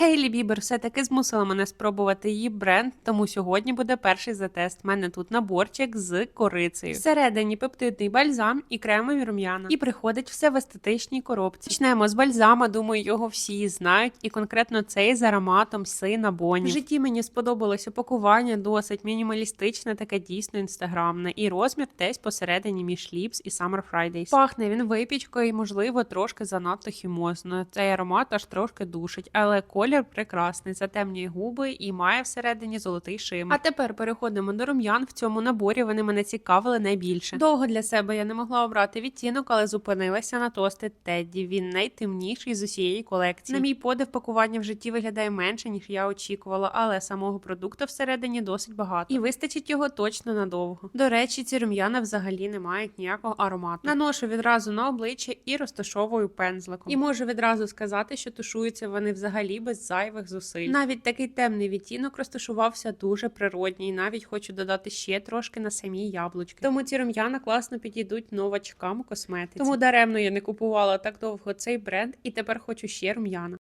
Хейлі Бібер все-таки змусила мене спробувати її бренд, тому сьогодні буде перший затест. У мене тут наборчик з корицею. Всередині пептидний бальзам і кремові рум'яна. І приходить все в естетичній коробці. Почнемо з бальзама, думаю, його всі знають, і конкретно цей з ароматом сина Боні. В житті мені сподобалось упакування досить мінімалістичне, таке дійсно інстаграмне, і розмір десь посередині між Lips і Summer Fridays. Пахне він випічкою, і, можливо, трошки занадто хімозно. Цей аромат аж трошки душить, але колір прекрасний, затемнює губи і має всередині золотий шим. А тепер переходимо до рум'ян. В цьому наборі вони мене цікавили найбільше. Довго для себе я не могла обрати відтінок, але зупинилася на тости Тедді. Він найтемніший з усієї колекції. На мій подив пакування в житті виглядає менше, ніж я очікувала, але самого продукту всередині досить багато. І вистачить його точно надовго. До речі, ці рум'яна взагалі не мають ніякого аромату. Наношу відразу на обличчя і розташовую пензликом. І можу відразу сказати, що тушуються вони взагалі без зайвих зусиль. Навіть такий темний відтінок розташувався дуже природній. Навіть хочу додати ще трошки на самі яблучки. Тому ці рум'яна класно підійдуть новачкам косметиці. Тому даремно я не купувала так довго цей бренд, і тепер хочу ще рум'яна.